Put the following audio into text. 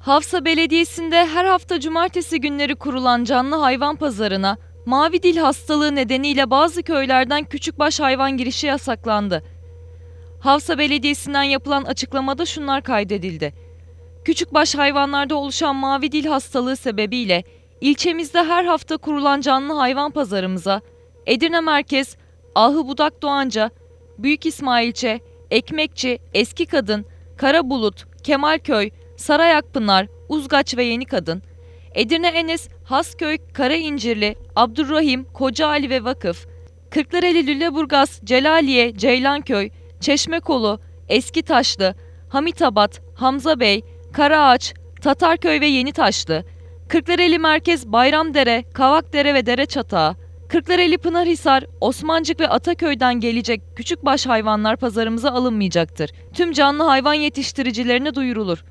Hafsa Belediyesi'nde her hafta cumartesi günleri kurulan canlı hayvan pazarına mavi dil hastalığı nedeniyle bazı köylerden küçükbaş hayvan girişi yasaklandı. Havsa Belediyesi'nden yapılan açıklamada şunlar kaydedildi. Küçükbaş hayvanlarda oluşan mavi dil hastalığı sebebiyle ilçemizde her hafta kurulan canlı hayvan pazarımıza Edirne Merkez, Ahı Budak Doğanca, Büyük İsmailçe, Ekmekçi, Eski Kadın, Karabulut, Kemalköy, Sarayakpınar, Uzgaç ve Yeni Kadın, Edirne Enes, Hasköy, Karayincirli, Abdurrahim, Kocaali ve Vakıf, Kırklareli Lüleburgaz, Celaliye, Ceylanköy, Çeşmekolu, Eski Taşlı, Hamitabat, Hamza Bey, Karaağaç, Tatarköy ve Yeni Taşlı, Kırklareli Merkez, Bayramdere, Kavakdere ve Dere Çatağı, Kırklareli Pınarhisar, Osmancık ve Ataköy'den gelecek küçükbaş hayvanlar pazarımıza alınmayacaktır. Tüm canlı hayvan yetiştiricilerine duyurulur.